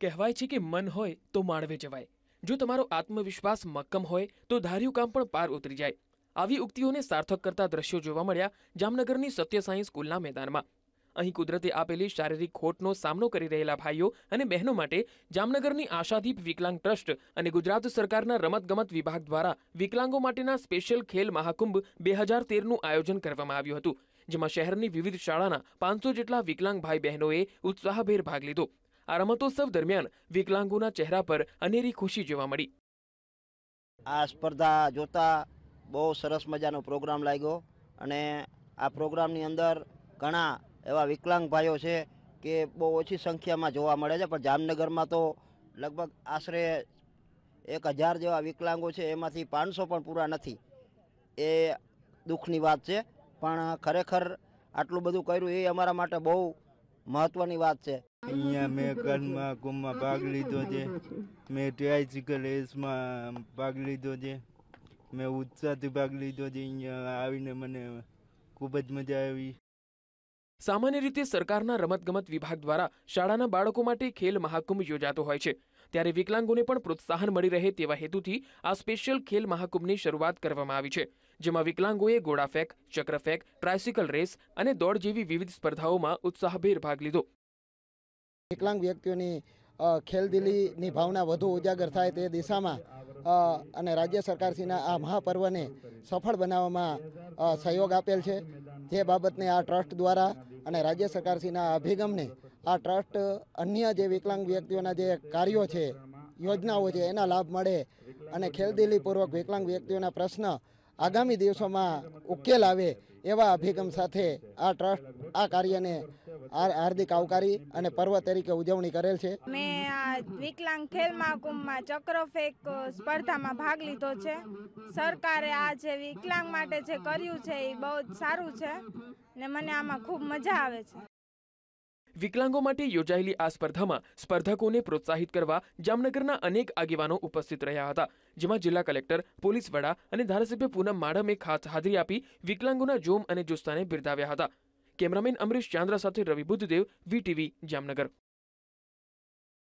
કહેવાય છે કે મન હોય તો માળવે જવાય. જો તમારો આત્મવિશ્વાસ મક્કમ હોય, તો ધાર્યું કામ પણ પાર ઉતરી જાય. આવી ઉક્તિઓને સાર્થક કરતા દ્રશ્યો જોવા મળ્યા જામનગરની સત્યસાઈ સ્કૂલના મેદાનમાં. અહીં કુદરતે આપેલી શારીરિક ખોટનો સામનો કરી રહેલા ભાઈઓ અને બહેનો માટે જામનગરની આશાદીપ વિકલાંગ ટ્રસ્ટ અને ગુજરાત સરકારના રમતગમત વિભાગ દ્વારા વિકલાંગો માટેના સ્પેશિયલ ખેલ મહાકુંભ બે હજાર તેરનું આયોજન કરવામાં આવ્યું હતું, જેમાં શહેરની વિવિધ શાળાના પાંચસો જેટલા વિકલાંગ ભાઈ બહેનોએ ઉત્સાહભેર ભાગ લીધો. આ રમતોત્સવ દરમિયાન વિકલાંગોના ચહેરા પર અનેરી ખુશી જોવા મળી. આ સ્પર્ધા જોતા બહુ સરસ મજાનો પ્રોગ્રામ લાગ્યો અને આ પ્રોગ્રામની અંદર ઘણા એવા વિકલાંગ ભાઈઓ છે કે બહુ ઓછી સંખ્યામાં જોવા મળે છે, પણ જામનગરમાં તો લગભગ આશરે એક હજાર જેવા વિકલાંગો છે, એમાંથી પાંચસો પણ પૂરા નથી. એ દુઃખની વાત છે, પણ ખરેખર આટલું બધું કર્યું એ અમારા માટે બહુ મહત્ત્વની વાત છે. અહીંયા મેં કર્મમાં કુમમાં ભાગ લીધો છે. મેં ટ્રાયસિકલ રેસમાં ભાગ લીધો છે. મેં ઉત્સાહથી ભાગ લીધો છે. અહીંયા આવીને મને ખૂબ જ મજા આવી. સામાન્ય રીતે સરકારના રમતગમત વિભાગ દ્વારા શાળાના બાળકો માટે ખેલ મહાકુંભ યોજાતો હોય છે. ત્યારે વિકલાંગોને પણ પ્રોત્સાહન મળી રહે તેવા હેતુથી આ સ્પેશિયલ ખેલ મહાકુંભની શરૂઆત કરવામાં આવી છે. જેમાં વિકલાંગોએ ગોળાફેંક ચક્રફેંક ટ્રાયસિકલ રેસ અને દોડ જેવી વિવિધ સ્પર્ધાઓમાં ઉત્સાહભેર ભાગ લીધો. વિકલાંગ વ્યક્તિઓની ખેલદિલીની ભાવના વધુ ઉજાગર થાય તે દિશામાં અને રાજ્ય સરકારશ્રીના આ મહાપર્વને સફળ બનાવવામાં સહયોગ આપેલ છે. જે બાબતને આ ટ્રસ્ટ દ્વારા અને રાજ્ય સરકારશ્રીના અભિગમને, આ ટ્રસ્ટ અન્ય જે વિકલાંગ વ્યક્તિઓના જે કાર્યો છે, યોજનાઓ છે, એના લાભ મળે અને ખેલદિલીપૂર્વક વિકલાંગ વ્યક્તિઓના પ્રશ્ન આગામી દિવસોમાં ઉકેલ આવે એવા અભિગમ સાથે આ ટ્રસ્ટ, આ કાર્યને હાર્દિક આવકારી અને પર્વ તરીકે ઉજવણી કરેલ છે. મેં આ વિકલાંગ ખેલ મહાકુંભમાં ચક્રફેંક સ્પર્ધામાં ભાગ લીધો છે. સરકારે આ જે વિકલાંગ માટે જે કર્યું છે એ બહુ જ સારું છે ને મને આમાં ખૂબ મજા આવે છે. વિકલાંગો માટે યોજાયેલી આ સ્પર્ધામાં સ્પર્ધકોને પ્રોત્સાહિત કરવા જામનગરના અનેક આગેવાનો ઉપસ્થિત રહ્યા હતા જેમાં જિલ્લા કલેક્ટર પોલીસ વડા અને ધારાસભ્ય પૂનમ માડમે ખાસ હાજરી આપી વિકલાંગોના જોમ અને જુસ્સાને બિરદાવ્યા હતા. કેમેરામેન અમરીશ ચાંદ્રા સાથે રવિ બુદ્ધદેવ વીટીવી જામનગર.